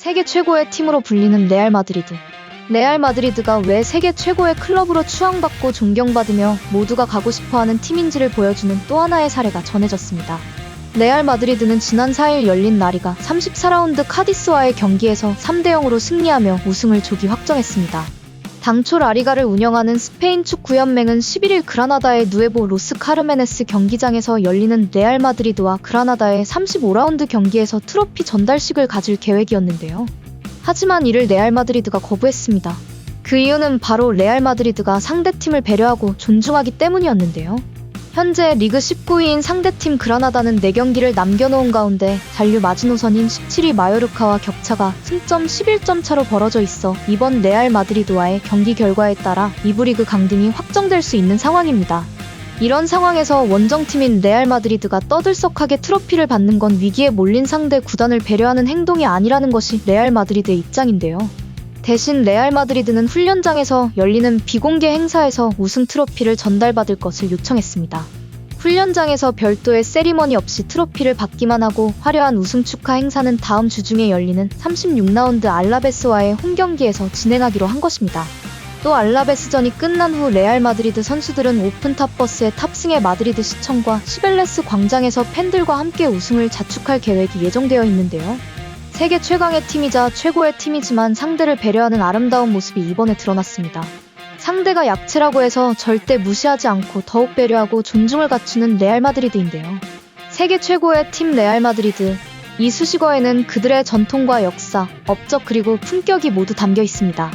세계 최고의 팀으로 불리는 레알 마드리드. 레알 마드리드가 왜 세계 최고의 클럽으로 추앙받고 존경받으며 모두가 가고 싶어하는 팀인지를 보여주는 또 하나의 사례가 전해졌습니다. 레알 마드리드는 지난 4일 열린 라리가 34라운드 카디스와의 경기에서 3대 0으로 승리하며 우승을 조기 확정했습니다. 당초 라리가를 운영하는 스페인 축구연맹은 11일 그라나다의 누에보 로스 카르메네스 경기장에서 열리는 레알 마드리드와 그라나다의 35라운드 경기에서 트로피 전달식을 가질 계획이었는데요. 하지만 이를 레알 마드리드가 거부했습니다. 그 이유는 바로 레알 마드리드가 상대팀을 배려하고 존중하기 때문이었는데요. 현재 리그 19위인 상대팀 그라나다는 4경기를 남겨놓은 가운데 잔류 마지노선인 17위 마요르카와 격차가 승점 11점 차로 벌어져 있어 이번 레알 마드리드와의 경기 결과에 따라 2부 리그 강등이 확정될 수 있는 상황입니다. 이런 상황에서 원정팀인 레알 마드리드가 떠들썩하게 트로피를 받는 건 위기에 몰린 상대 구단을 배려하는 행동이 아니라는 것이 레알 마드리드의 입장인데요. 대신 레알 마드리드는 훈련장에서 열리는 비공개 행사에서 우승 트로피를 전달받을 것을 요청했습니다. 훈련장에서 별도의 세리머니 없이 트로피를 받기만 하고 화려한 우승 축하 행사는 다음 주 중에 열리는 36라운드 알라베스와의 홈 경기에서 진행하기로 한 것입니다. 또 알라베스전이 끝난 후 레알 마드리드 선수들은 오픈 탑 버스에 탑승해 마드리드 시청과 시벨레스 광장에서 팬들과 함께 우승을 자축할 계획이 예정되어 있는데요. 세계 최강의 팀이자 최고의 팀이지만 상대를 배려하는 아름다운 모습이 이번에 드러났습니다. 상대가 약체라고 해서 절대 무시하지 않고 더욱 배려하고 존중을 갖추는 레알 마드리드인데요. 세계 최고의 팀 레알 마드리드. 이 수식어에는 그들의 전통과 역사, 업적 그리고 품격이 모두 담겨 있습니다.